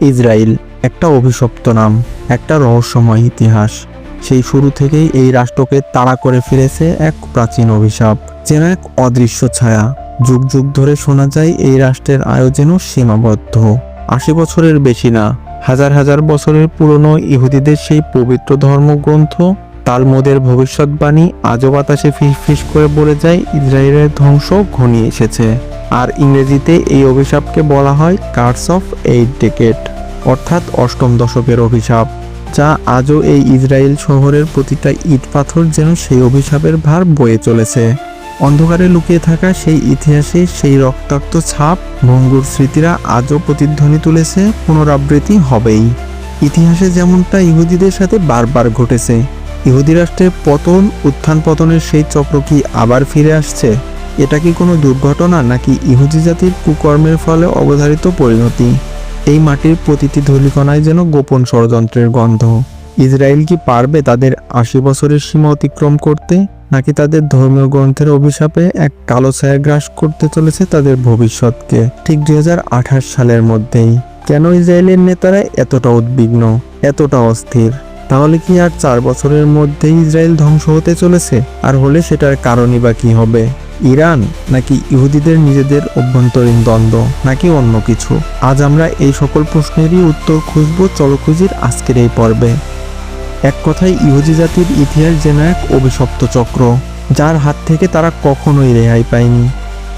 Israel একটা অভিশপ্ত নাম, একটা রহস্যময় ইতিহাস। সেই শুরু থেকেই এই রাষ্ট্রকে তাড়া করে ফিরেছে এক প্রাচীন অভিশাপ, যেন এক অদৃশ্য ছায়া। যুগ যুগ ধরে শোনা যায় এই রাষ্ট্রের আয়োজনও সীমাবদ্ধ। আশি বছরের বেশি না, হাজার হাজার বছরের পুরনো ইহুদিদের সেই পবিত্র ধর্মগ্রন্থ তালমুদের ভবিষ্যৎবাণী আজও বাতাসে ফিসফিস করে বলে যায় ইসরায়েলের ধ্বংস ঘনিয়ে এসেছে। আর ইংরেজিতে এই অভিশাপকে বলা হয় কার্স অফ এইট ডেকেট। অর্থাৎ অষ্টম দশকের অভিশাপ, যা আজও এই ইসরায়েল শহরের প্রতিটা ইট পাথর যেন সেই অভিশাপের ভার বয়ে চলেছে। অন্ধকারে লুকিয়ে থাকা সেই ইতিহাসে সেই রক্তাক্ত ছাপ, ভঙ্গুর স্মৃতিরা আজও প্রতিধ্বনি তুলেছে, পুনরাবৃত্তি হবেই। ইতিহাসে যেমনটা ইহুদিদের সাথে বারবার ঘটেছে, ইহুদি রাষ্ট্রের পতন, উত্থান পতনের সেই চক্র কি আবার ফিরে আসছে? এটা কি কোনো দুর্ঘটনা নাকি ইহুদি জাতির কুকর্মের ফলে অবধারিত পরিণতি? এই মাটির প্রতিটি ধূলিকণায় যেন গোপন ষড়যন্ত্রের গন্ধ। ইসরায়েল কি পারবে তাদের আশি বছরের সীমা অতিক্রম করতে, নাকি তাদের ধর্মীয় গ্রন্থের অভিশাপে এক কালো ছায়া গ্রাস করতে চলেছে তাদের ভবিষ্যৎকে? ঠিক দুই হাজার আঠাশ সালের মধ্যেই। কেন ইসরায়েলের নেতারা এতটা উদ্বিগ্ন, এতটা অস্থির? তাহলে কি আর চার বছরের মধ্যেই ইসরায়েল ধ্বংস হতে চলেছে? আর হলে সেটার কারণই বা কি হবে? ইরান নাকি ইহুদিদের নিজেদের অভ্যন্তরীণ দ্বন্দ্ব নাকি অন্য কিছু? আজ আমরা এই সকল প্রশ্নেরই উত্তর খুঁজব চলখুঁজির আজকের এই পর্বে। এক কথায় ইহুদি জাতির ইতিহাস যেন এক অভিশপ্ত চক্র, যার হাত থেকে তারা কখনোই রেহাই পায়নি।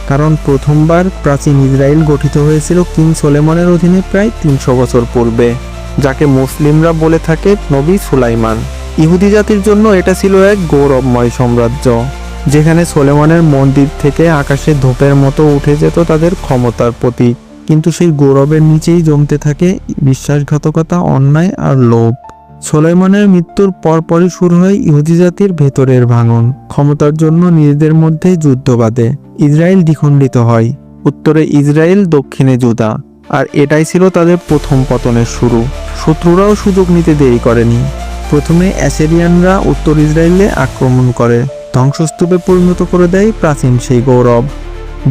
কারণ প্রথমবার প্রাচীন ইসরায়েল গঠিত হয়েছিল কিং সোলেমনের অধীনে প্রায় তিনশো বছর পূর্বে, যাকে মুসলিমরা বলে থাকে নবী সুলাইমান। ইহুদি জাতির জন্য এটা ছিল এক গৌরবময় সাম্রাজ্য। যেখানে সোলেমানের মন্দির থেকে আকাশে ধূপের মতো উঠে যেত তাদের ক্ষমতার প্রতীক কিন্তু সেই গৌরবের নিচেই জমতে থাকে বিশ্বাসঘাতকতা, অন্যায় আর লোভ। সোলাইমানের মৃত্যুর পরপরই শুরু হয় ইহুদি জাতির ভেতরের ভাঙন। ক্ষমতার জন্য নিজেদের মধ্যে যুদ্ধ বাঁধে। ইসরায়েল দ্বিখণ্ডিত হয়। উত্তরে ইসরায়েল, দক্ষিণে জুদা। আর এটাই ছিল তাদের প্রথম পতনের শুরু। শত্রুরাও সুযোগ নিতে দেরি করেনি। প্রথমে অ্যাসেরিয়ানরা উত্তর ইসরায়েলে আক্রমণ করে। ধ্বংসস্তূপে পরিণত করে দেয় প্রাচীন সেই গৌরব।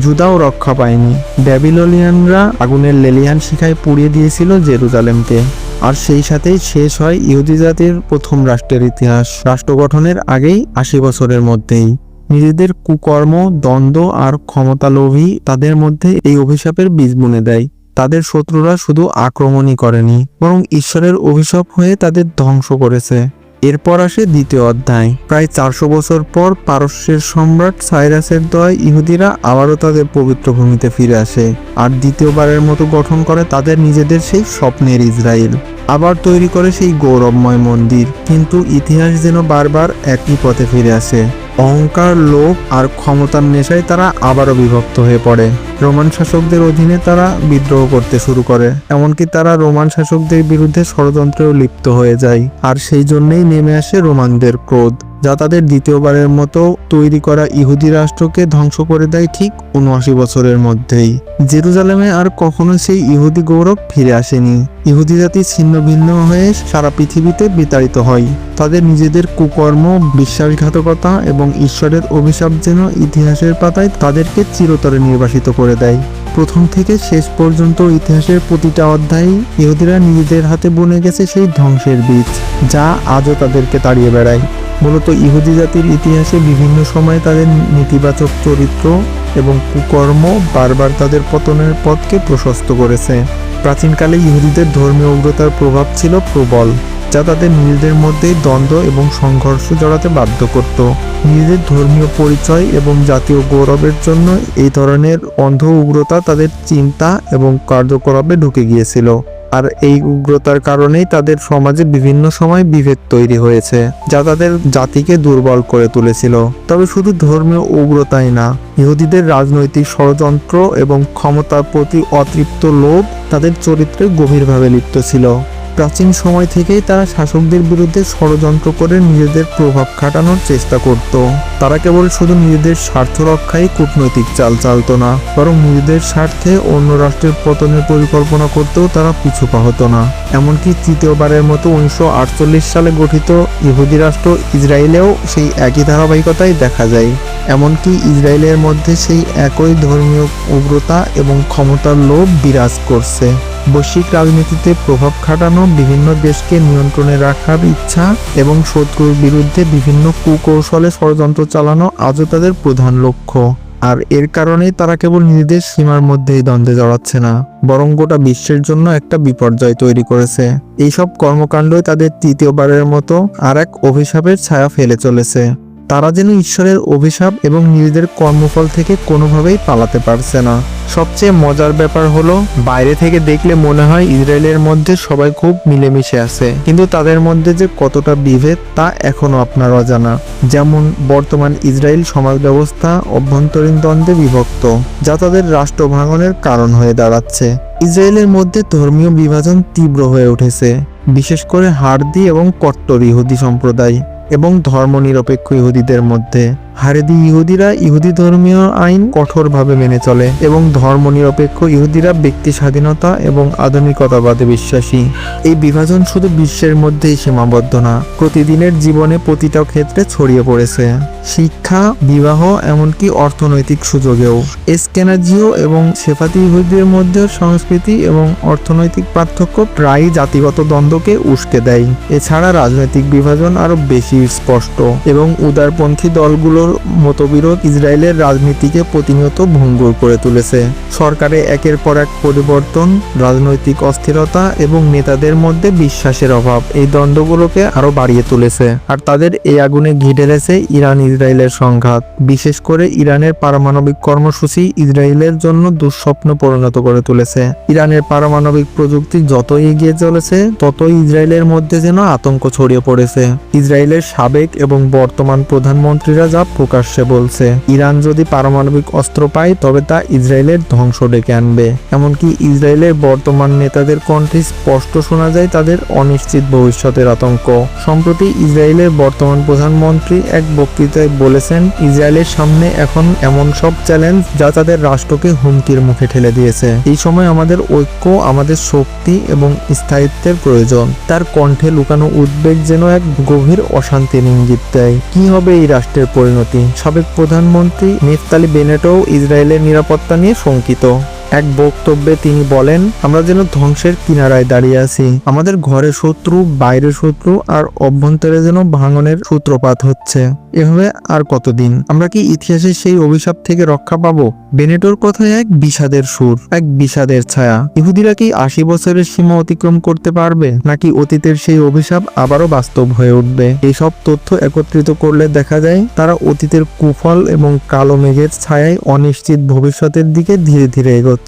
জুদাও রক্ষা পায়নি। ব্যাবিলনিয়ানরা আগুনের লেলিয়ান শিখায় পুড়িয়ে দিয়েছিল জেরুজালেমকে। আর সেই সাথেই শেষ হয় ইহুদি জাতির প্রথম রাষ্ট্রের ইতিহাস। রাষ্ট্র গঠনের আগেই আশি বছরের মধ্যেই। নিজেদের কুকর্ম, দ্বন্দ্ব আর ক্ষমতালোভী তাদের মধ্যে এই অভিশাপের বীজ বুনে দেয়। তাদের শত্রুরা শুধু আক্রমণই করেনি, বরং ঈশ্বরের অভিশাপ হয়ে তাদের ধ্বংস করেছে। এরপর আসে দ্বিতীয় অধ্যায়। প্রায় চারশো বছর পর পারস্যের সম্রাট সাইরাসের দয় ইহুদিরা আবারও তাদের পবিত্র ভূমিতে ফিরে আসে আর দ্বিতীয়বারের মতো গঠন করে তাদের নিজেদের সেই স্বপ্নের ইসরায়েল। আবার তৈরি করে সেই গৌরবময় মন্দির। কিন্তু ইতিহাস যেন বারবার একই পথে ফিরে আসে। অহংকার, লোভ আর ক্ষমতার নেশায় তারা আবারও বিভক্ত হয়ে পড়ে। রোমান শাসকদের অধীনে তারা বিদ্রোহ করতে শুরু করে, এমনকি তারা রোমান শাসকদের বিরুদ্ধে ষড়যন্ত্রেও লিপ্ত হয়ে যায়, আর সেই জন্যেই নেমে আসে রোমানদের ক্রোধ। যা তাদের দ্বিতীয়বারের মতো তৈরি করা ইহুদি রাষ্ট্রকে ধ্বংস করে দেয় ঠিক উনআশি বছরের মধ্যেই। জেরুজালেমে আর কখনো সেই ইহুদি গৌরব ফিরে আসেনি। ইহুদি জাতি ছিন্ন ভিন্ন হয়ে সারা পৃথিবীতে বিতাড়িত হয়। তাদের নিজেদের কুকর্ম, বিশ্বাসঘাতকতা এবং ঈশ্বরের অভিশাপ যেন ইতিহাসের পাতায় তাদেরকে চিরতরে নির্বাসিত করে দেয়। প্রথম থেকে শেষ পর্যন্ত ইতিহাসের প্রতিটা অধ্যায়ে ইহুদিরা নিজেদের হাতে বুনে গেছে সেই ধ্বংসের বীজ, যা আজও তাদেরকে তাড়িয়ে বেড়ায়। মূলত ইহুদি জাতির ইতিহাসে বিভিন্ন সময়ে তাদের নেতিবাচক চরিত্র এবং কুকর্ম বারবার তাদের পতনের পথকে প্রশস্ত করেছে। প্রাচীনকালে ইহুদিদের ধর্মীয় উগ্রতার প্রভাব ছিল প্রবল, যা তাদের নিজেদের মধ্যেই দ্বন্দ্ব এবং সংঘর্ষ জড়াতে বাধ্য করত। নিজেদের ধর্মীয় পরিচয় এবং জাতীয় গৌরবের জন্য এই ধরনের অন্ধ উগ্রতা তাদের চিন্তা এবং কার্যকলাপে ঢুকে গিয়েছিল। আর এই উগ্রতার কারণেই তাদের সমাজে বিভিন্ন সময় বিভেদ তৈরি হয়েছে, যা তাদের জাতিকে দুর্বল করে তুলেছিল। তবে শুধু ধর্মীয় উগ্রতাই না, ইহুদিদের রাজনৈতিক ষড়যন্ত্র এবং ক্ষমতার প্রতি অতৃপ্ত লোভ তাদের চরিত্রে গভীরভাবে লিপ্ত ছিল। প্রাচীন সময় থেকেই তারা শাসকদের বিরুদ্ধে ষড়যন্ত্র করে নিজেদের প্রভাব খাটানোর চেষ্টা করত। তারা কেবল শুধু নিজেদের স্বার্থ রক্ষায় কূটনৈতিক চাল চালতো না, বরং নিজেদের স্বার্থে অন্য রাষ্ট্রের পতনের পরিকল্পনা করতেও তারা পিছু পা হতো না। এমনকি তৃতীয়বারের মতো উনিশশো আটচল্লিশ সালে গঠিত ইহুদি রাষ্ট্র ইসরায়েলেও সেই একই ধারাবাহিকতাই দেখা যায়। এমনকি ইসরায়েলের মধ্যে সেই একই ধর্মীয় উগ্রতা এবং ক্ষমতার লোভ বিরাজ করছে। বৈশ্বিক রাজনীতিতে প্রভাব খাটানো বিভিন্ন দেশকে নিয়ন্ত্রণে রাখার ইচ্ছা এবং শত্রুর বিরুদ্ধে বিভিন্ন কুকৌশলে ষড়যন্ত্র চালানো আজও তাদের প্রধান লক্ষ্য। আর এর কারণেই তারা কেবল নিজেদের সীমার মধ্যেই দ্বন্দ্বে জড়াচ্ছে না, বরং গোটা বিশ্বের জন্য একটা বিপর্যয় তৈরি করেছে। এইসব কর্মকাণ্ডই তাদের তৃতীয়বারের মতো আর এক অভিশাপের ছায়া ফেলে চলেছে। তারা যেন ঈশ্বরের অভিশাপ এবং নিজেদের কর্মফল থেকে কোনোভাবেই পালাতে পারছে না। সবচেয়ে মজার ব্যাপার হলো, বাইরে থেকে দেখলে মনে হয় ইসরায়েলের মধ্যে সবাই খুব মিলেমিশে আছে। কিন্তু তাদের মধ্যে যে কতটা বিভেদ, তা এখনও আপনার অজানা যেমন, বর্তমান ইসরায়েল সমাজ ব্যবস্থা অভ্যন্তরীণ দ্বন্দ্বে বিভক্ত, যা তাদের রাষ্ট্র ভাঙনের কারণ হয়ে দাঁড়াচ্ছে। ইসরায়েলের মধ্যে ধর্মীয় বিভাজন তীব্র হয়ে উঠেছে, বিশেষ করে হার্দি এবং কট্টর ইহুদি সম্প্রদায়। এবং ধর্মনিরপেক্ষ ইহুদিদের মধ্যে হারেদি ইহুদিরা ইহুদি ধর্মীয় আইন কঠোরভাবে মেনে চলে এবং ধর্মনিরপেক্ষ ইহুদিরা ব্যক্তি স্বাধীনতা এবং আধুনিকতাবাদে বিশ্বাসী। এই বিভাজন শুধু বিশ্বের মধ্যেই সীমাবদ্ধ না, প্রতিদিনের জীবনে প্রতিটা ক্ষেত্রে ছড়িয়ে পড়েছে। শিক্ষা, বিবাহ, এমনকি অর্থনৈতিক সুযোগেও। এসকেনাজিও এবং সেফাতি ইহুদিদের মধ্যে সংস্কৃতি এবং অর্থনৈতিক পার্থক্য প্রায়ই জাতিগত দ্বন্দ্বকে উস্কে দেয়। এছাড়া রাজনৈতিক বিভাজন আরও বেশি স্পষ্ট এবং উদারপন্থী দলগুলোর মতবিরোধ ইসরায়েলের রাজনীতিকে প্রতিনিয়ত ভঙ্গুর করে তুলেছে। সরকারে একের পর এক পরিবর্তন, রাজনৈতিক অস্থিরতা এবং নেতাদের মধ্যে বিশ্বাসের অভাব এই দ্বন্দ্বগুলোকে আরও বাড়িয়ে তুলেছে। আর তাদের এই আগুনে ঘি ঢেলেছে ইরান ইসরায়েলের সংঘাত। বিশেষ করে ইরানের পারমাণবিক কর্মসূচি ইসরায়েলের জন্য দুঃস্বপ্ন পরিণত করে তুলেছে। ইরানের পারমাণবিক প্রযুক্তি যতই এগিয়ে চলেছে, ততই ইসরায়েলের মধ্যে যেন আতঙ্ক ছড়িয়ে পড়েছে। ইসরায়েলের সাবেক এবং বর্তমান প্রধানমন্ত্রীরা যা প্রকাশ্যে বলছে, ইরান যদি পারমাণবিক অস্ত্র পায়, তবে তা ইসরায়েলের ধ্বংস ডেকে আনবে। এমনকি ইসরায়েলের বর্তমান নেতাদের কণ্ঠে স্পষ্ট শোনা যায় তাদের অনিশ্চিত ভবিষ্যতের আতঙ্ক। সম্প্রতি ইসরায়েলের বর্তমান প্রধানমন্ত্রী এক বক্তৃতায় বলেছেন, ইসরায়েলের সামনে এখন এমন সব চ্যালেঞ্জ যা তাদের রাষ্ট্রকে হুমকির মুখে ঠেলে দিয়েছে। এই সময় আমাদের ঐক্য, আমাদের শক্তি এবং স্থায়িত্বের প্রয়োজন। তার কণ্ঠে লুকানো উদ্বেগ যেন এক গভীর অশান্তির ইঙ্গিত দেয়। কি হবে এই রাষ্ট্রের পরিণতি? সাবেক প্রধানমন্ত্রী নেফতালি বেনেটও ইসরায়েলের নিরাপত্তা নিয়ে শঙ্কিত। এক বক্তব্যে তিনি বলেন, আমরা যেন ধ্বংসের কিনারায় দাঁড়িয়ে আছি। আমাদের ঘরে শত্রু, বাইরে শত্রু আর অভ্যন্তরে যেন ভাঙনের সূত্রপাত হচ্ছে। এভাবে আর কতদিন? আমরা কি ইতিহাসের সেই অভিশাপ থেকে রক্ষা পাবো? বেনেটোর কথায় এক বিষাদের সুর, এক বিষাদের ছায়া। ইহুদিরা কি আশি বছরের সীমা অতিক্রম করতে পারবে? নাকি অতীতের সেই অভিশাপ আবারও বাস্তব হয়ে উঠবে? এইসব তথ্য একত্রিত করলে দেখা যায়, তারা অতীতের কুফল এবং কালো মেঘের ছায়ায় অনিশ্চিত ভবিষ্যতের দিকে ধীরে ধীরে এগোচ্ছে।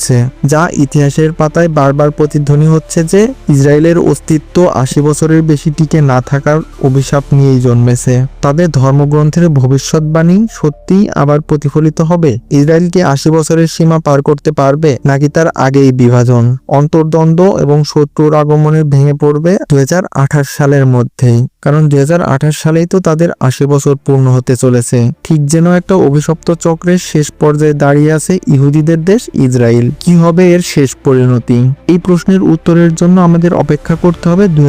যা ইতিহাসের পাতায় বারবার প্রতিধ্বনি হচ্ছে যে ইসরায়েলের অস্তিত্ব আশি বছরের বেশি টিকে না থাকার অভিশাপ নিয়েই জন্মেছে। তাদের ধর্মগ্রন্থের ভবিষ্যৎবাণী সত্যিই আবার প্রতিফলিত হবে? ইসরায়েল কি আশি বছরের সীমা পার করতে পারবে, নাকি তার আগেই বিভাজন? অন্তর্দ্বন্দ্ব এবং শত্রুর আগমনে ভেঙে পড়বে দুই হাজার আঠাশ সালের মধ্যেই। কারণ দুই হাজার আঠাশ সালেই তো তাদের আশি বছর পূর্ণ হতে চলেছে। ঠিক যেন একটা অভিশপ্ত চক্রের শেষ পর্যায়ে দাঁড়িয়ে আছে ইহুদিদের দেশ ইসরায়েল। কি হবে এর শেষ পরিণতি? এই প্রশ্নের উত্তরের জন্য আমাদের অপেক্ষা করতে হবে দু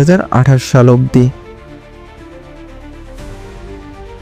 সাল অবধি।